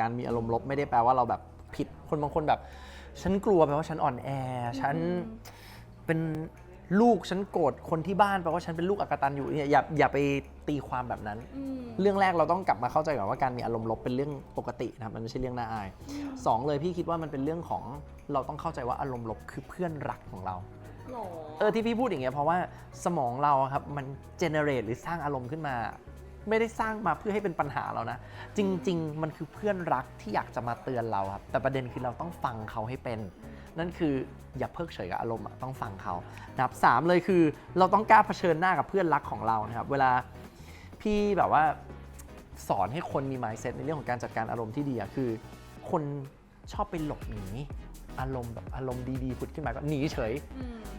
การมีอารมณ์ลบไม่ได้แปลว่าเราแบบผิดคนบางคนแบบ ฉันกลัวแปลว่าฉันอ่อนแอ ฉันเป็นลูกฉันโกรธคนที่บ้านแปลว่าฉันเป็นลูกอกตันอยู่เนี่ยอย่าอย่าไปตีความแบบนั้นอืมเรื่องแรกเราต้องกลับมาเข้าใจก่อนว่าการมีอารมณ์ลบเป็นเรื่องปกตินะครับมันไม่ใช่เรื่องน่าอายสองเลยพี่คิดว่ามันเป็นเรื่องของเราต้องเข้าใจว่าอารมณ์ลบคือเพื่อนรักของเราหรอเออที่พี่พูดอย่างเงี้ยเพราะว่าสมองเราอะครับมันเจเนเรตหรือสร้างอารมณ์ขึ้นมา ไม่ได้สร้างมาเพื่อให้เป็นปัญหาเรานะ จริง ๆ มันคือเพื่อนรักที่อยากจะมาเตือนเราครับ แต่ประเด็นคือเราต้องฟังเขาให้เป็น นั่นคืออย่าเพิกเฉยกับอารมณ์อะต้องฟังเขานะครับสามเลยคือเราต้องกล้าเผชิญหน้ากับเพื่อนรักของเรานะครับ เวลาพี่แบบว่าสอนให้คนมี mindset ในเรื่องของการจัดการอารมณ์ที่ดีอะคือ คนชอบไปหลบหนีอารมณ์แบบอารมณ์ดีๆผุดขึ้นมาก็หนีเฉย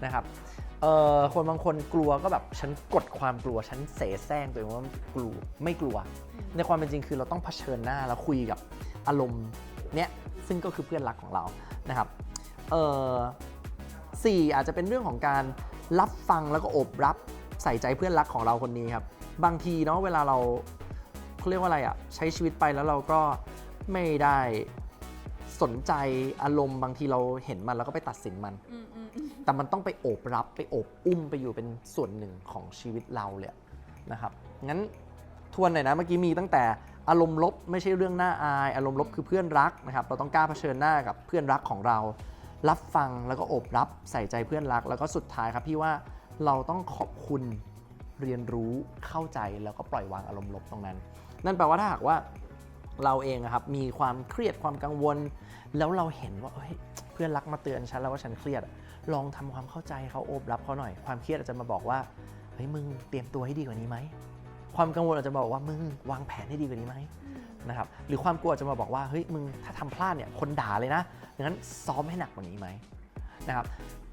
นะครับ เอ่อคนบางคนกลัวก็แบบฉันกดความกลัวฉันเสแสร้งตัวเองว่ากลัวไม่กลัว ในความเป็นจริงคือเราต้องเผชิญหน้าแล้วคุยกับอารมณ์เนี้ยซึ่งก็คือเพื่อนรักของเรานะครับเอ่อสี่อาจจะเป็นเรื่องของการรับฟังแล้วก็โอบรับใส่ใจเพื่อนรักของเราคนนี้ครับ บางทีเนาะเวลาเราเขาเรียกว่าอะไรอะใช้ชีวิตไปแล้วเราก็ไม่ได้ สนใจอารมณ์บางทีเราเห็นมันแล้วก็ไปตัดสินมัน อืมอืมอืมแต่มันต้องไปโอบรับไปโอบอุ้มไปอยู่เป็นส่วนหนึ่งของชีวิตเราเลยนะครับ งั้นทวนหน่อยนะเมื่อกี้มีตั้งแต่อารมณ์ลบไม่ใช่เรื่องน่าอาย อารมณ์ลบคือเพื่อนรักนะครับเราต้องกล้าเผชิญหน้ากับเพื่อนรักของเรา รับฟังแล้วก็โอบรับใส่ใจเพื่อนรัก แล้วก็สุดท้ายครับพี่ว่าเราต้องขอบคุณเรียนรู้เข้าใจแล้วก็ปล่อยวางอารมณ์ลบตรงนั้น นั่นแปลว่าถ้าหากว่า เราเองอะครับมีความเครียดความกังวล แล้วเราเห็นว่าเฮ้ยเพื่อนรักมาเตือนฉันแล้วว่าฉันเครียดอะลองทำความเข้าใจเขาโอบรับเขาหน่อย ความเครียดอาจจะมาบอกว่าเฮ้ยมึงเตรียมตัวให้ดีกว่านี้ไหมความกังวลอาจจะมาบอกว่ามึงวางแผนให้ดีกว่านี้ไหมนะครับหรือความกลัวอาจจะมาบอกว่าเฮ้ยมึงถ้าทำพลาดเนี่ยคนด่าเลยนะดังนั้นซ้อมให้หนักกว่านี้ไหมนะครับ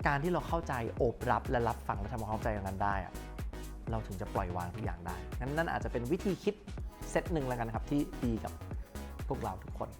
การที่เราเข้าใจโอบรับและรับฟังและทำความเข้าใจอย่างนั้นได้อะเราถึงจะปล่อยวางทุกอย่างได้งั้นนั่นอาจจะเป็นวิธีคิดเซตหนึ่งแล้วกันครับที่ดีกับ พวกเราทุกคน